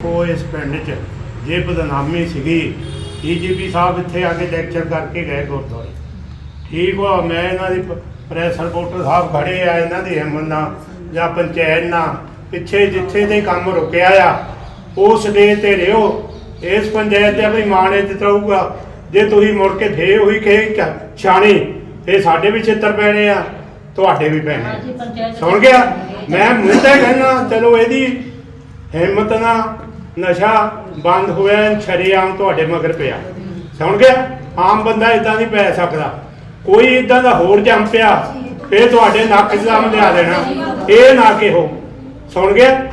ਉਹ ਇਸ ਪਿੰਡ 'ਚ ਜੇ ਬਦਨਾਮੀ ਸੀਗੀ ਡੀਜੀਪੀ ਸਾਹਿਬ ਇੱਥੇ ਆ ਕੇ ਲੈਕਚਰ ਕਰਕੇ ਗਏ ਗੁਰਦੁਆਰੇ। ਠੀਕ ਵਾ ਮੈਂ ਇਹਨਾਂ ਦੀ ਪ੍ਰੈਸ ਰਿਪੋਰਟਰ ਸਾਹਿਬ ਖੜੇ ਆ ਇਹਨਾਂ ਦੀ ਹਿੰਮਤ ਨਾਲ ਜਾਂ ਪੰਚਾਇਤ ਨਾਲ ਪਿੱਛੇ ਜਿੱਥੇ ਦੇ ਕੰਮ ਰੁਕਿਆ ਆ ਉਸ ਡੇ ਤੇ ਰਿਓ ਇਸ ਪੰਚਾਇਤ ਤੇ ਆਪਣੀ ਮਾਂ ਨੇ ਜਿਤਾਊਗਾ ਜੇ ਤੁਸੀਂ ਮੁੜ ਕੇ ਫੇਰ ਉਹੀ ਕਹੇ ਛਾਣੀ ਤੇ ਸਾਡੇ ਵੀ ਛਿੱਤਰ ਪੈਣੇ ਆ ਤੁਹਾਡੇ ਵੀ ਪੈਣੇ। ਸੁਣ ਗਿਆ? ਮੈਂ ਤੇ ਕਹਿਣਾ ਚਲੋ ਇਹਦੀ ਹਿੰਮਤ ਨਾਲ ਨਸ਼ਾ ਬੰਦ ਹੋਇਆ ਛਰੇਆਮ ਤੁਹਾਡੇ ਮਗਰ ਪਿਆ। ਸੁਣ ਗਿਆ? ਆਮ ਬੰਦਾ ਇਦਾਂ ਨਹੀਂ ਪੈ ਸਕਦਾ। ਕੋਈ ਇਦਾਂ ਦਾ ਹੋਰ ਜੰਮ ਪਿਆ, ਫੇਰ ਤੁਹਾਡੇ ਨੱਕ 'ਚ ਦਮ ਲਿਆ ਦੇਣਾ। ਇਹ ਨਾ ਕਿਹੋ। ਸੁਣ ਗਿਆ?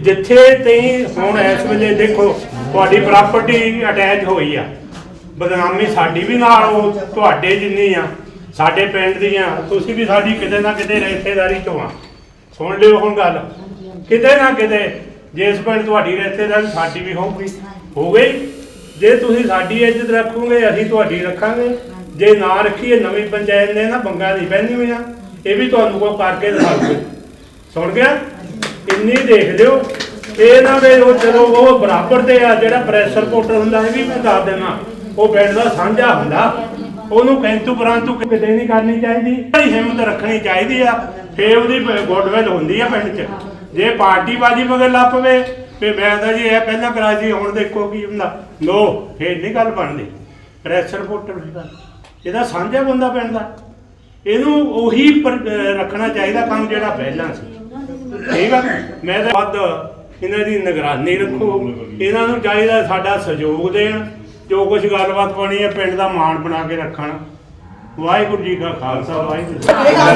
ਜਿੱਥੇ ਤੇ ਹੁਣ ਇਸ ਵੇਲੇ ਦੇਖੋ, ਤੁਹਾਡੀ ਪ੍ਰਾਪਰਟੀ ਅਟੈਚ ਹੋਈ ਆ। ਬਦਨਾਮੀ ਸਾਡੀ ਵੀ ਨਾਲ ਉਹ ਤੁਹਾਡੇ ਜਿੰਨੀ ਆ, ਸਾਡੇ ਪਿੰਡ ਦੀਆਂ ਤੁਸੀਂ ਵੀ ਸਾਡੀ ਕਿਤੇ ਨਾ ਕਿਤੇ ਰਿਸ਼ਤੇਦਾਰੀ ਚੋਂ ਆ। ਸੁਣ ਲਿਓ ਹੁਣ ਗੱਲ। ਕਿਤੇ ਨਾ ਕਿਤੇ ਜਿਸ ਪਿੰਡ ਤੁਹਾਡੀ ਰਿਸ਼ਤੇਦਾਰੀ ਸਾਡੀ ਵੀ ਹੋਊਗੀ। ਹੋ ਗਈ? ਜੇ ਤੁਸੀਂ ਸਾਡੀ ਇੱਜ਼ਤ ਰੱਖੋਗੇ, ਅਸੀਂ ਤੁਹਾਡੀ ਰੱਖਾਂਗੇ। ਜੇ ਨਾ ਰੱਖੀਏ, ਨਵੀਂ ਪੰਚਾਇਤ ਨੇ ਨਾ ਬੰਗਾ ਨਹੀਂ ਪੈਣੀ ਹੋਈਆਂ ਇਹ ਵੀ ਤੁਹਾਨੂੰ ਕੋ ਕਰਕੇ ਦਿਖਾਉਂਗੇ ਸੁਣ ਗਿਆ? ਇੰਨੀ ਦੇਖ ਲਿਓ। ਇਹ ਨਾ ਵੇ ਉਹ ਚਲੋ ਉਹ ਬਰਾਬਰ ਤੇ ਆ, ਜਿਹੜਾ ਪ੍ਰੈਸ ਰਿਪੋਰਟਰ ਹੁੰਦਾ, ਇਹ ਵੀ ਮੈਂ ਦੱਸ ਦੇਣਾ ਉਹ ਪਿੰਡ ਦਾ ਸਾਂਝਾ ਹੁੰਦਾ। ਉਹਨੂੰ ਕੈਂਤੂ ਪਰੰਤੂ ਕਿਤੇ ਨਹੀਂ ਕਰਨੀ ਚਾਹੀਦੀ। ਹਿੰਮਤ ਰੱਖਣੀ ਚਾਹੀਦੀ ਆ। ਫੇਰ ਉਹਦੀ ਗੁੱਡਵਿਲ ਹੁੰਦੀ ਆ ਪਿੰਡ 'ਚ। ਜੇ ਪਾਰਟੀ ਬਾਜੀ ਮਗਰ ਲੱਗ ਪਵੇ, ਤੇ ਮੈਂ ਤਾਂ ਜੀ ਇਹ ਪਹਿਲਾਂ ਕਰਾ ਸੀ, ਹੁਣ ਦੇਖੋ ਕੀ ਹੁੰਦਾ। ਨੋ ਫੇਰ ਨਹੀਂ ਗੱਲ ਬਣਦੀ। ਪ੍ਰੈਸ ਰਿਪੋਰਟਰ ਦੀ ਇਹਦਾ ਸਾਂਝਾ ਬੰਦਾ ਪਿੰਡ ਦਾ। ਇਹਨੂੰ ਉਹੀ ਰੱਖਣਾ ਚਾਹੀਦਾ ਕੰਮ ਜਿਹੜਾ ਪਹਿਲਾਂ ਸੀ। ਠੀਕ ਆ? ਮੈਂ ਤਾਂ ਵੱਧ ਇਹਨਾਂ ਦੀ ਨਿਗਰਾਨੀ ਰੱਖੋ। ਇਹਨਾਂ ਨੂੰ ਚਾਹੀਦਾ ਸਾਡਾ ਸਹਿਯੋਗ ਦੇਣ, ਜੋ ਕੁਝ ਗੱਲਬਾਤ ਬਣੀ ਹੈ, ਪਿੰਡ ਦਾ ਮਾਣ ਬਣਾ ਕੇ ਰੱਖਣ। ਵਾਹਿਗੁਰੂ ਜੀ ਕਾ ਖਾਲਸਾ, ਵਾਹਿਗੁਰੂ ਜੀ ਕੀ